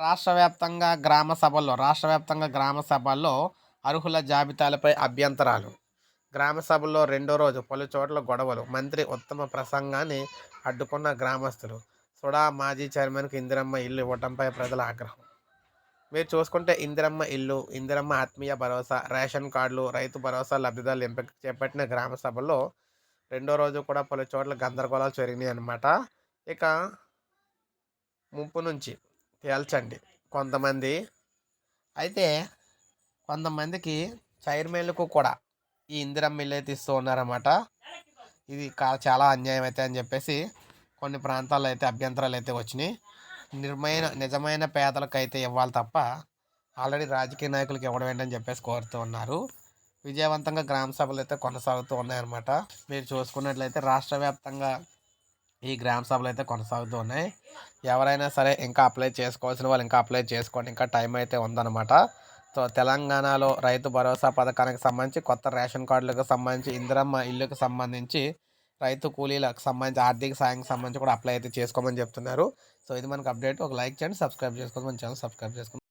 రాష్ట్ర వ్యాప్తంగా గ్రామ సభల్లో రాష్ట్ర వ్యాప్తంగా గ్రామ సభల్లో అర్హుల జాబితాలపై అభ్యంతరాలు. గ్రామ సభల్లో రెండో రోజు పలు చోట్ల గొడవలు మంత్రి ఉత్తమ ప్రసంగాన్ని అడ్డుకున్న గ్రామస్తులు. సుడా మాజీ చైర్మన్కి ఇందిరమ్మ ఇల్లు ఇవ్వటంపై ప్రజల ఆగ్రహం. మీరు చూసుకుంటే ఇందిరమ్మ ఇల్లు ఇందిరమ్మ ఆత్మీయ భరోసా రేషన్ కార్డులు రైతు భరోసా లబ్ధిదారులు ఎంపిక చేపట్టిన గ్రామ సభల్లో రెండో రోజు కూడా పలు చోట్ల గందరగోళాలు జరిగినాయి అన్నమాట ఇక ముప్పు నుంచి తేల్చండి. కొంతమంది అయితే కొంతమందికి చైర్మన్లకు కూడా ఈ ఇందిరమ్మ ఇల్లు అయితే ఇస్తూ ఉన్నారన్నమాట. ఇది చాలా అన్యాయం అయితే అని చెప్పేసి కొన్ని ప్రాంతాల్లో అయితే అభ్యంతరాలు అయితే వచ్చినాయి. నిర్మైన నిజమైన పేదలకు అయితే ఇవ్వాలి తప్ప ఆల్రెడీ రాజకీయ నాయకులకు ఇవ్వడం ఏంటని చెప్పేసి కోరుతూ ఉన్నారు. విజయవంతంగా గ్రామ సభలు అయితే కొనసాగుతూ ఉన్నాయన్నమాట. మీరు చూసుకున్నట్లయితే రాష్ట్ర వ్యాప్తంగా ఈ గ్రామ సభలు అయితే కొనసాగుతూ ఉన్నాయి. ఎవరైనా సరే ఇంకా అప్లై చేసుకోవాల్సిన వాళ్ళు ఇంకా అప్లై చేసుకోండి. ఇంకా టైం అయితే ఉందన్నమాట. సో తెలంగాణలో రైతు భరోసా పథకానికి సంబంధించి కొత్త రేషన్ కార్డులకు సంబంధించి ఇందిరమ్మ ఇల్లుకు సంబంధించి రైతు కూలీలకు సంబంధించి ఆర్థిక సాయానికి సంబంధించి కూడా అప్లై అయితే చేసుకోమని చెప్తున్నారు. సో ఇది మనకు అప్డేట్. ఒక లైక్ చేయండి సబ్స్క్రైబ్ చేసుకోండి. మన ఛానల్ సబ్స్క్రైబ్ చేసుకోండి.